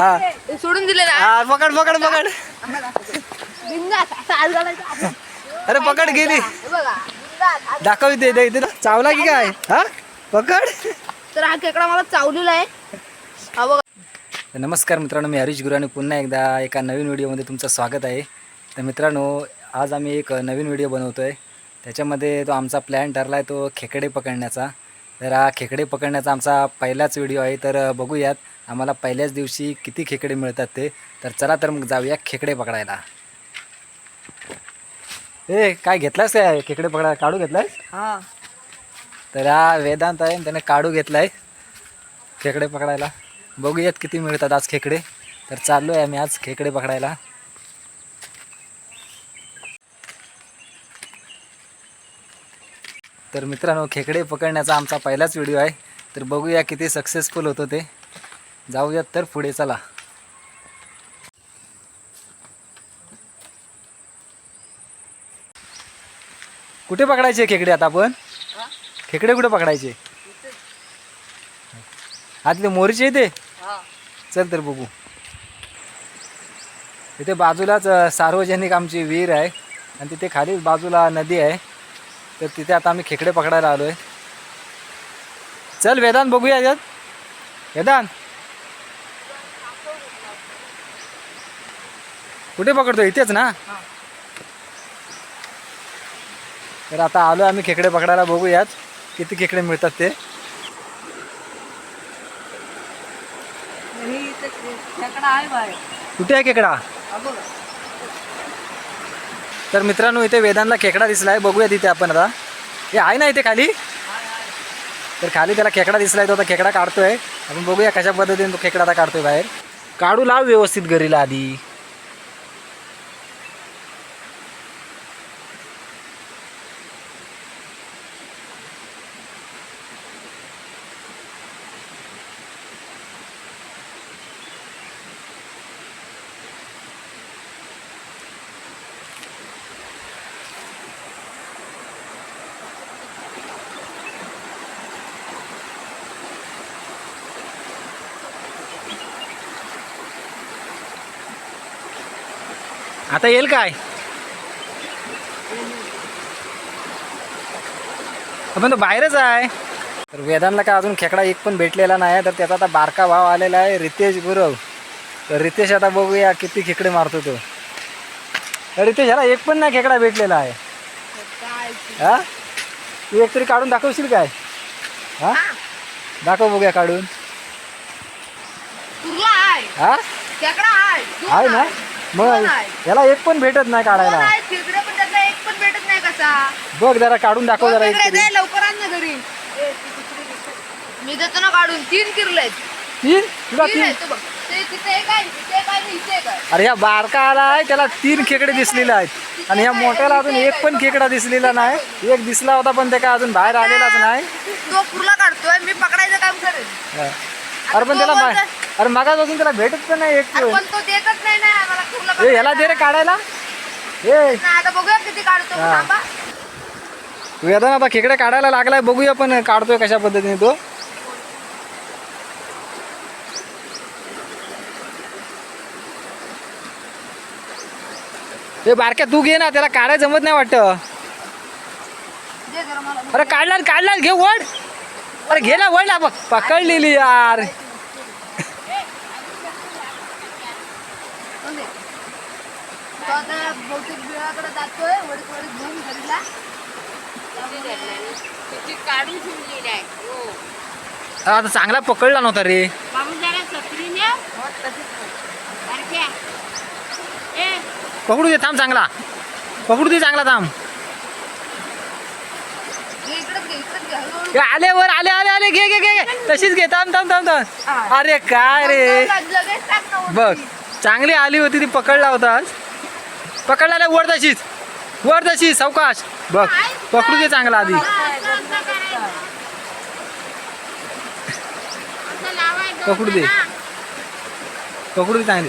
हा. ते सोडून दिले ना? हा पकड पकड पकड. बिंदास असा हात घालायचा आपण. अरे पकड गेली. हे बघा बिंदास हात. दाखव इथे इथे इथे. चावला की काय? हा? पकड. तर हा खेकडा मला चावलेला आहे. हा बघा. नमस्कार मित्रांनो मी हरीश गुरु आणि पुन्हा एकदा एका नवीन व्हिडिओमध्ये तुमचं स्वागत आहे. तर मित्रांनो आज आम्ही एक नवीन व्हिडिओ बनवतो आहे त्याच्यामध्ये तो आमचा प्लॅन ठरला आहे तो खेकडे पकडण्याचा. तर हा खेकडे पकडण्याचा आमचा पहिलाच व्हिडिओ आहे. तर बघूयात आम्हाला पहिल्याच दिवशी किती खेकडे मिळतात ते. तर चला तर मग जाऊया खेकडे पकडायला. ए काय घेतलास काय? खेकडे पकडा काढू घेतलायस? हा. तर हा वेदांत आहे त्याने काढू घेतला आहे खेकडे पकडायला. बघूयात किती मिळतात आज खेकडे. तर चाललो आहे आम्ही आज खेकडे पकडायला. तर मित्रांनो खेकडे पकडण्याचा आमचा पहिलाच व्हिडिओ आहे. तर बघूया किती सक्सेसफुल होतो ते. जाऊयात तर पुढे चला. कुठे पकडायचे खेकडे आता आपण? खेकडे कुठे पकडायचे? तिथे मोरीचे इथे? चल तर बघू. इथे बाजूलाच सार्वजनिक आमची विहीर आहे. आणि तिथे खाली बाजूला नदी आहे. तर तिथे आता आम्ही खेकडे पकडायला आलो आहे चल वेदांत बघूया यात. वेदांत. कुठे पकडतो इथेच ना? तर आता आलो आम्ही खेकडे पकडायला बघूयात. किती खेकडे मिळतात ते. खेकडा आहे बाय कुठे आहे खेकडा? तर मित्रांनो इथे वेदांना खेकडा दिसला आहे बघूया तिथे आपण आता. हे आहे ना इथे खाली? तर खाली त्याला खेकडा दिसला आहे तो आता खेकडा काढतोय. आपण बघूया कशा पद्धतीने तो खेकडा आता काढतोय बाहेर. काढू लाव व्यवस्थित घरीला आधी. आता येईल काय? आपण तो बाहेरच आहे. तर वेदांतला काय अजून खेकडा एक पण भेटलेला नाही तर त्याचा आता बारका भाव आलेला आहे रितेश गुरव. तर रितेश आता बघूया किती खेकडे मारतो तो. तर रितेश ह्याला एक पण नाही खेकडा भेटलेला आहे. काय हा? तू एक तरी काढून दाखवशील काय? हा? दाखव बघूया काढून. हा? खेकडा आहे. दोन आहे ना? मग. याला एक पण भेटत नाही काढायला. खेकडे पण त्यातला एक पण भेटत नाही कसा? बघ जरा काढून दाखव जरा एक खेकडे तरी दे, लवकर आण ना घरी. मी देतो ना काढून. तीन किरले तीन? तुला तीन तीन? आहे तो बघ. ते तिथे एक आहे तिथे एक आहे आणि इथे एक आहे. अरे ह्या बारका आला आहे त्याला तीन खेकडे दिसलेले आहेत. आणि ह्या मोठ्याला अजून एक पण खेकडा दिसलेला नाही. एक दिसला होता पण ते काय अजून बाहेर आलेलाच नाही. तो पुरला काढतोय मी पकडायचं काम करेन. हा. अरे पण त्याला मा- अरे मागास अजून त्याला भेटत पण नाही एक पण तो देतच नाही ना मला पुरला ए ह्याला दे रे काढायला. ए. नाही आता बघूया किती काढतो हा. थांबा. वेदन आता खेकडे काढायला लागलाय बघूया पण काढतोय कशा पद्धतीने तो. ए बारक्या तू घे ना त्याला काढायला जमत नाही वाटतं. दे जरा मला. अरे काढला काढला घे वड अरे घे ना वड ना पकडलेली यार जाऊ दे. तो आता बहुतेक बिळाकडे जातोय वडीत वडीत घेऊन घरीला. काढून ठेवलेली आहे. हो. आता चांगला पकडला नव्हता रे. जरा ए. पकडू दे थांब चांगला. पकडू दे चांगला थांब. घे इकडेच घे इकडेच घे हळूहळू. ए, आले वर आले आले आले घे घे घे घे. तशीच घे थांब थांब थांब थांब. अरे काय रे. लगेच टाक ना वरती. बघ चांगली आली होती ती पकडला होता आज. पकडला नाही वर तशीच वर तशीच सावकाश. बघ पकडू दे चांगला आधी. पकडू दे. ना. पकडू दे चांगली.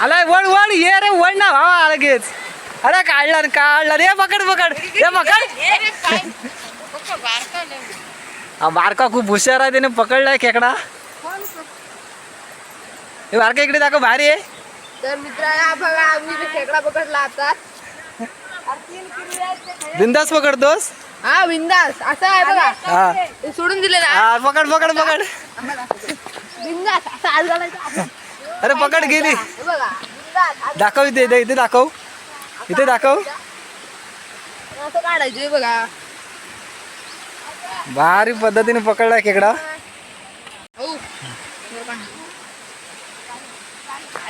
आलाय वळ वळ ये रे वळ ना भावा लगेच. अरे काढला रे, काढला रे पकड पकड. हे पकड. अरे काय पप्पा बारका खूप हुशार आहे त्याने पकडलाय खेकडा. हे बारका इकडे दाखव भारी आहे. तर मित्र हा बघा आम्ही खेकडा पकडला आता. बिंदास पकडतोस? हा विंदास असं आहे बघा. हा. ते सोडून दिले ना. हा, पकड पकड पकड. बिंदास. असं आज घालायचं अरे पकड गेली. हे बघा बिंदास. आज दाखव इथे इथे इथे दाखव. इथे दाखव. असं काढायचं हे बघा. भारी पद्धतीने पकडलाय खेकडा. हो.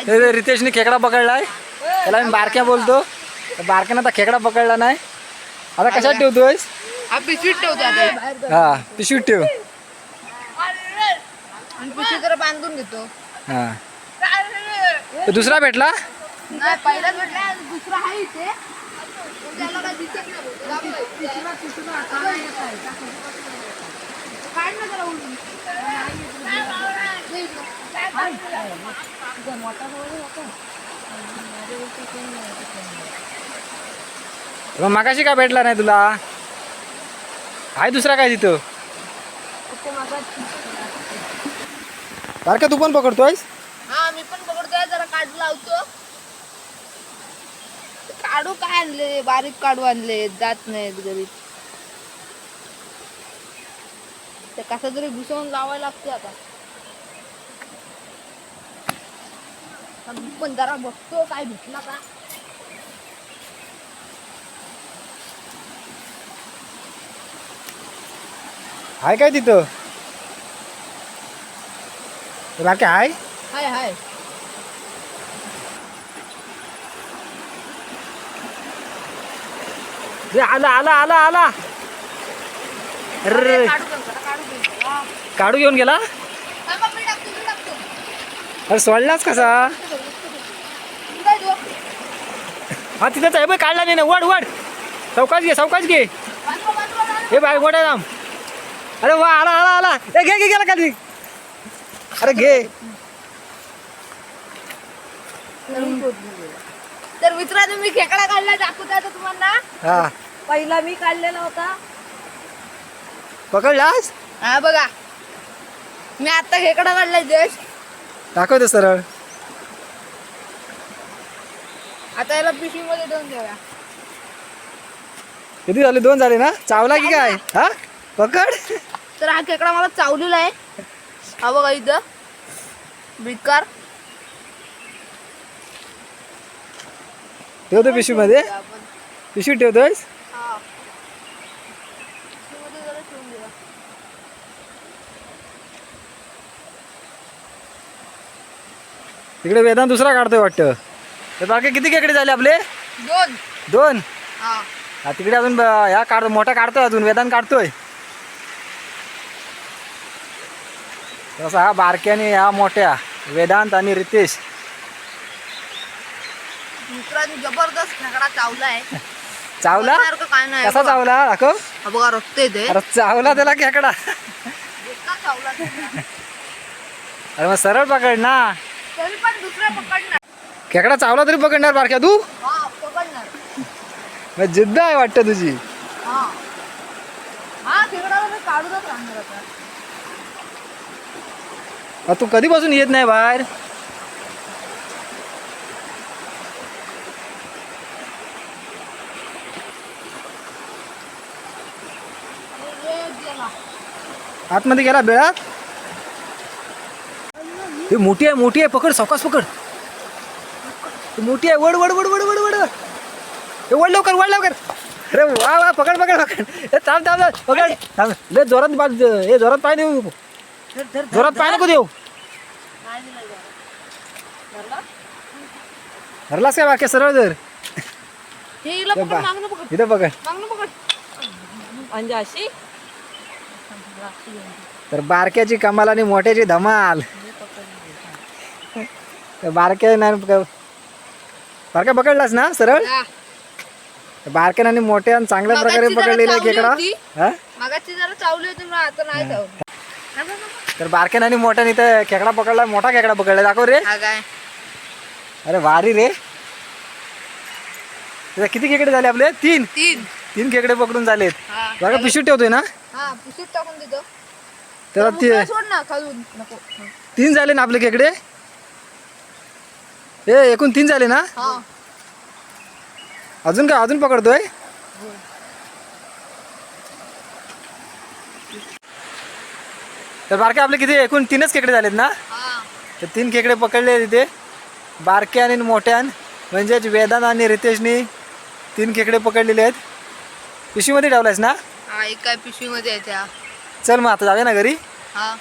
ते रितेशने खेकडा पकडलाय. त्याला मी बारक्या बोलतो. बारक्यानं आता खेकडा पकडला नाही. आता कशात ठेवतोयस? हा पिशवीत ठेवतो आता. हा पिशवीत ठेव. पिशवी बांधून घेतो. हा. दुसरा भेटला? नाही दुसरा आहे इथे. काढ ना जरा उडून. दे इकडं. होता मागाशी का भेटला नाही तुला? आहे दुसरा काय तिथं? बारका तू पण पकडतोयस? हा मी पण पकडतोय जरा काढू लावतो. काढू काय आणले? बारीक काढू आणले जात नाहीत घरी. ते कसं तरी घुसवून लावायला लागते आता. आता मी पण जरा बघतो काय भेटला का. आहे काय तिथं? बारके आहे हाय हाय. रे आला आला आला आला. अरे. काढू घेऊन गेला थांबा, मी टाकतो, मी टाकतो. अरे सोडलाच कसा? हा तिथंच आहे बाई काढला नाही ना. वड वड. चौकाच घे चौकाच घे. हे बाय गोड्या राम अरे वा आला आला आला. ए घे घे गेला खाली. अरे घे. तर मित्रांनो मी खेकडा काढला दाखवतो आता तुम्हाला. हा. पहिला मी काढलेला होता. पकडलास? हा बघा. मी आता खेकडा काढलाय देश. दाखवते सरळ. आता याला पिशवी मध्ये ठेवून देऊया किती झाले? दोन झाले ना? चावला की काय हा? पकड. तर हा खेकडा मला चावलेला आहे. हा बघा इथं. बिकार. ठेवतो पिशवीमध्ये. पिशवी ठेवतोयस हा. पिशवीमध्ये जरा ठेवून देऊया. तिकडे वेदांत दुसरा काढतोय वाटतं. तर बाकी किती खेकडे झाले आपले? दोन. दोन? हा. तिकडे अजून ब- ह्या काढ मोठा काढतोय अजून वेदांत काढतोय. तसा हा बारक्याने ह्या मोठ्या वेदांत आणि रितेश. मित्रांनी जबरदस्त खेकडा चावला काय नाही कसा बघा. चावला? दाखव. हा बघा अरे चावला त्याला खेकडा. चावला तो. अरे मग सरळ पकड ना. तरी पण दुसरा पकडणार. खेकडा चावला तरी पकडणार बारक्या तू? हा पकडणार. मग जिद्द आहे वाटतं तुझी. हा. हा खेकडाला मी काढूनच राहणार आता. तू कधीपासून येत नाही बाहेर. आतमध्ये गेला बेळात ही मोठी आहे मोठी आहे पकड सावकाश पकड. मोठी आहे वड वड वड वड वड वड. हे वड लवकर वड लवकर. अरे वा वा पकड पकड पकड. हे थांब थांब पकड. थांब. लय जोरात बाज हे जोरात पाय देऊ. जोरात पाय नको देऊ? धरलास काय बाकी सरळ जर इथं पकड. तर बारक्याची कमाल आणि मोठ्याची धमाल. बारक्या प- बारक्या पकडलास ना सरळ. बारक्यान आणि मोठ्या आणि चांगल्या प्रकारे पकडलेला खेकडा. तर बारक्यान आणि मोठ्याने इथं खेकडा पकडला मोठा खेकडा पकडला. दाखव रे. अरे भारी रे. किती खेकडे झाले आपले? तीन. तीन. तीन खेकडे पकडून झालेत. बघा पिशवीत ठेवतोय ना? टाकून त्याला ना तीन झाले ना आपले खेकडे? ए एकूण तीन झाले ना? हा. अजून काय अजून पकडतोय? तर बारके आपले किती एकूण तीनच खेकडे झालेत ना? हा. तर तीन खेकडे पकडले तिथे बारके आणि मोठ्यान म्हणजेच वेदांत आणि रितेशनी तीन खेकडे पकडलेले आहेत. पिशवीमध्ये ठेवलायस ना? हा एक काय पिशवीमध्ये आहे त्या. चल मग आता जाऊया ना घरी. हा.